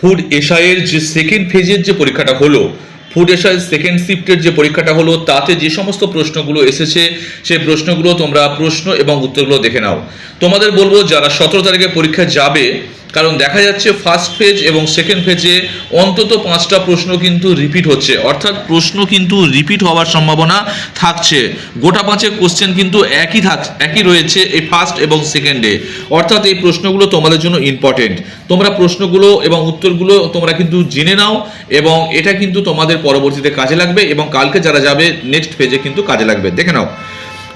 Food এসআইয়ের যে second ফেজের যে পরীক্ষাটা হলো ফুড এসআই সেকেন্ড শিফটের যে পরীক্ষাটা হলো, তাতে যে সমস্ত প্রশ্নগুলো এসেছে, সেই প্রশ্নগুলো তোমরা প্রশ্ন এবং উত্তরগুলো দেখে নাও। তোমাদের বলব, যারা সতেরো তারিখে পরীক্ষা যাবে কারণ দেখা যাচ্ছে ফার্স্ট ফেজ এবং সেকেন্ড ফেজে অন্তত পাঁচটা প্রশ্ন কিন্তু রিপিট হচ্ছে। অর্থাৎ প্রশ্ন কিন্তু রিপিট হওয়ার সম্ভাবনা থাকছে। গোটা পাঁচের কোশ্চেন কিন্তু একই থাক, একই রয়েছে এই ফার্স্ট এবং সেকেন্ডে অর্থাৎ এই প্রশ্নগুলো তোমাদের জন্য ইম্পর্টেন্ট তোমরা প্রশ্নগুলো এবং উত্তরগুলো তোমরা কিন্তু জেনে নাও এবং এটা কিন্তু তোমাদের পরবর্তীতে কাজে লাগবে এবং কালকে যারা যাবে নেক্সট ফেজে কিন্তু কাজে লাগবে। দেখে নাও।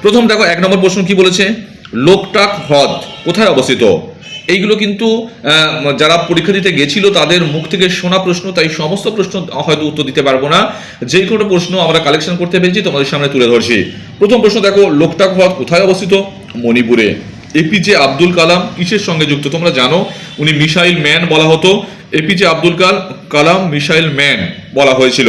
প্রথম দেখো, এক নম্বর প্রশ্ন কি বলেছে? লোকটাক হ্রদ কোথায় অবস্থিত? এইগুলো কিন্তু যারা পরীক্ষা দিতে গেছিল তাদের মুখ থেকে শোনা প্রশ্ন, তাই সমস্ত প্রশ্ন হয়তো উত্তর দিতে পারব না। যে কোনো প্রশ্ন আমরা কালেকশন করতে পেরেছি, তোমাদের সামনে তুলে ধরছি। প্রথম প্রশ্ন দেখো, লোকটাক হ্রদ কোথায় অবস্থিত? মণিপুরে। এপিজে আব্দুল কালাম কিসের সঙ্গে যুক্ত? তোমরা জানো, উনি মিসাইল ম্যান বলা হতো। এপিজে আব্দুল কাল, কালাম মিসাইল ম্যান বলা হয়েছিল।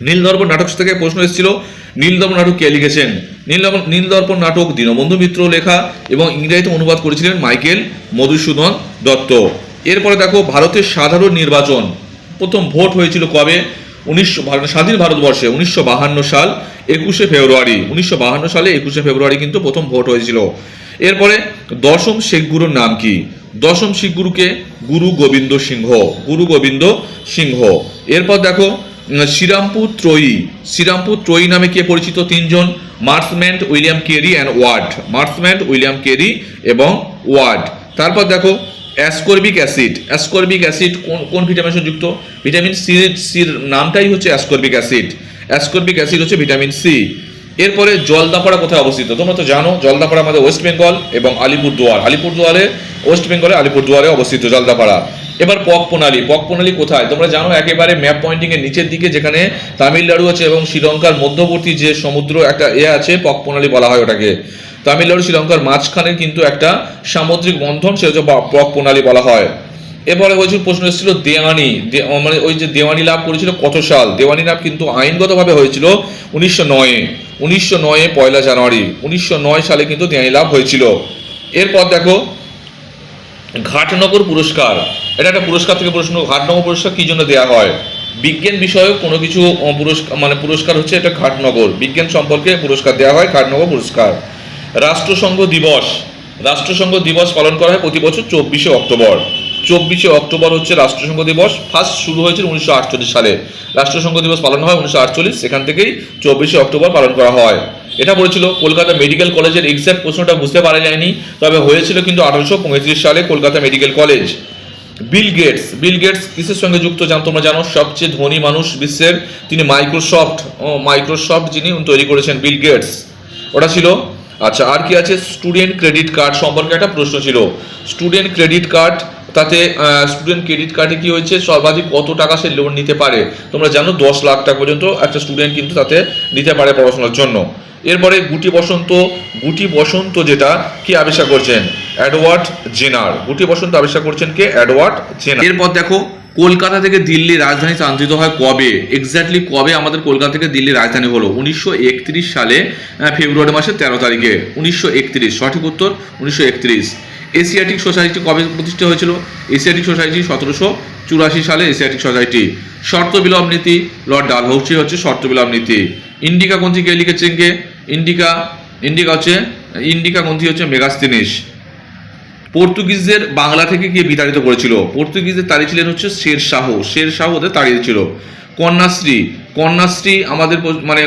নীলদর্পণ নাটক থেকে প্রশ্ন এসেছিল, নীলদর্পণ নাটক কে লিখেছেন? নীলদর্পণ নীলদর্পণ নাটক দীনবন্ধু মিত্র লেখা এবং ইংরেজিতে অনুবাদ করেছিলেন মাইকেল মধুসূদন দত্ত। এরপরে দেখো, ভারতের সাধারণ নির্বাচন। প্রথম ভোট হয়েছিল কবে? উনিশশো স্বাধীন ভারতবর্ষে, উনিশশো সাল, একুশে ফেব্রুয়ারি। উনিশশো সালে একুশে ফেব্রুয়ারি কিন্তু প্রথম ভোট হয়েছিল। এরপরে, দশম শেখ গুরুর নাম কি? দশম শিখ গুরুকে গুরু গোবিন্দ সিংহ, গুরু গোবিন্দ সিংহ। এরপর দেখো শ্রীরামপুর ত্রয়ী। শ্রীরামপুর ত্রয়ী নামে কে পরিচিত? তিনজন, Marshman William Carey and Ward. Marshman William Carey এবং ওয়ার্ড। তারপর দেখো, অ্যাসকর্বিক অ্যাসিড। অ্যাসকর্বিক অ্যাসিড কোন কোন ভিটামিন যুক্ত? ভিটামিন সি সির নামটাই হচ্ছে অ্যাসকর্বিক অ্যাসিড। অ্যাসকর্বিক অ্যাসিড হচ্ছে ভিটামিন সি। এরপরে জলদাপাড়া কোথায় অবস্থিত? তোমরা তো জানো, জলদাপাড়া আমাদের ওয়েস্ট বেঙ্গল এবং আলিপুরদুয়ার। আলিপুরদুয়ারে, ওয়েস্ট বেঙ্গলে আলিপুরদুয়ারে অবস্থিত জলদাপাড়া। এবার পক প্রণালী পক প্রণালী কোথায়? তোমরা জানো, একেবারে ম্যাপ পয়েন্টিং এর নিচের দিকে যেখানে তামিলনাড়ু আছে এবং শ্রীলঙ্কার মধ্যবর্তী যে সমুদ্র একটা এ আছে পক প্রণালী বলা হয় ওটাকে। তামিলনাড়ু, শ্রীলঙ্কার মাঝখানে কিন্তু একটা সামুদ্রিক বন্ধন সে হচ্ছে পক প্রণালী বলা হয়। এরপরে হয়েছিল প্রশ্ন এসেছিল দেওয়ানি মানে ওই যে দেওয়ানি লাভ করেছিল কত সাল? দেওয়ানি লাভ কিন্তু আইনগতভাবে হয়েছিল উনিশশো নয়ে। উনিশশো নয়ে পয়লা জানুয়ারি। উনিশশো নয় সালে কিন্তু দেওয়ানি লাভ হয়েছিল। এরপর দেখো, ঘাটনগর পুরস্কার। এটা একটা পুরস্কার থেকে প্রশ্ন ঘাট ঘাটনগর পুরস্কার কি জন্য দেওয়া হয়? বিজ্ঞান বিষয়ে কোনো কিছু পুরস্কার মানে পুরস্কার হচ্ছে এটা ঘাটনগর। বিজ্ঞান সম্পর্কে পুরস্কার দেওয়া হয় ঘাটনগর পুরস্কার। রাষ্ট্রসংঘ দিবস রাষ্ট্রসংঘ দিবস পালন করা হয় প্রতি বছর চব্বিশে অক্টোবর। চব্বিশে অক্টোবর হচ্ছে রাষ্ট্রসংঘ দিবস, ফার্স্ট শুরু হয়েছিল উনিশশো আটচল্লিশ সালে। রাষ্ট্রসংঘ দিবস পালন হয় উনিশশো আটচল্লিশ, সেখান থেকেই চব্বিশে অক্টোবর পালন করা হয়। এটা বলেছিল কলকাতা মেডিকেল কলেজের এক্সাক্ট প্রশ্নটা বুঝতে পারা যায়নি, তবে হয়েছিল কিন্তু আঠারোশো পঁয়ত্রিশ সালে Kolkata medical college. Bill Gates Bill Gates কিসের সঙ্গে যুক্ত জান তোমরা জানো? সবচেয়ে ধনী মানুষ বিশ্বের তিনি মাইক্রোসফট ও মাইক্রোসফট যিনি তৈরি করেছেন বিল গেটস ওটা ছিল? আচ্ছা আর কি আছে? স্টুডেন্ট ক্রেডিট কার্ড সম্পর্কে একটা প্রশ্ন ছিল। স্টুডেন্ট ক্রেডিট কার্ড তাতে স্টুডেন্ট ক্রেডিট কার্ডে কি হয়েছে? সর্বাধিক কত টাকা সে লোন নিতে পারে? তোমরা জানো, দশ লাখ টাকা পর্যন্ত একটা স্টুডেন্ট কিন্তু তাতে নিতে পারে পড়াশোনার জন্য। এরপরে গুটি বসন্ত গুটি বসন্ত যেটা, কি আবিষ্কার করছেন? Edward Jenner. গুটি বসন্ত আবিষ্কার করছেন কে? অ্যাডওয়ার্ড জেনার। এরপর দেখো, কলকাতা থেকে দিল্লি রাজধানী স্থানান্তরিত হয় কবে? এক্স্যাক্টলি কবে আমাদের কলকাতা থেকে দিল্লি রাজধানী হলো? উনিশশো একত্রিশ সালে ফেব্রুয়ারি মাসের তেরো তারিখে। উনিশশো একত্রিশ, সঠিক উত্তর? উনিশশো একত্রিশ। এশিয়াটিক সোসাইটি কবে প্রতিষ্ঠা হয়েছিল? এশিয়াটিক সোসাইটি সতেরোশো চুরাশি সালে এশিয়াটিক সোসাইটি। শর্ত বিলোপ নীতি, লর্ড ডালহৌসি হচ্ছে শর্ত বিলোপ নীতি। ইন্ডিকা গ্রন্থি কে লিখেছেন কে? ইন্ডিকা ইন্ডিকা হচ্ছে, ইন্ডিকা গ্রন্থি হচ্ছে মেগাস্তিনিস পর্তুগিজদের বাংলা থেকে গিয়ে বিতাড়িত করেছিল। পর্তুগিজদের তাড়িয়েছিলেন হচ্ছে শের শাহ। শের শাহ ওদের তাড়িয়েছিল কন্যাশ্রী। কন্যাশ্রী আমাদের মানে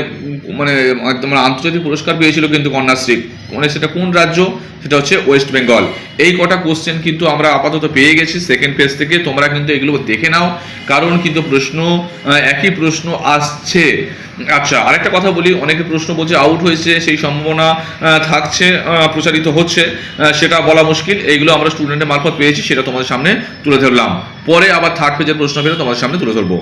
মানে একদম আন্তর্জাতিক পুরস্কার পেয়েছিল কিন্তু কন্যাশ্রী। মানে সেটা কোন রাজ্য? সেটা হচ্ছে ওয়েস্ট বেঙ্গল। এই কটা কোশ্চেন কিন্তু আমরা আপাতত পেয়ে গেছি সেকেন্ড পেজ থেকে। তোমরা কিন্তু এগুলো দেখে নাও। কারণ কিন্তু প্রশ্ন একই প্রশ্ন আসছে। আচ্ছা আরেকটা কথা বলি। অনেকে প্রশ্ন বলছে আউট হয়েছে, সেই সম্ভাবনা থাকছে প্রচারিত হচ্ছে সেটা বলা মুশকিল। এইগুলো আমরা স্টুডেন্টের মারফত পেয়েছি, সেটা তোমাদের সামনে তুলে ধরলাম। পরে আবার থার্ড পেজের প্রশ্ন পেলে তোমাদের সামনে তুলে ধরবো।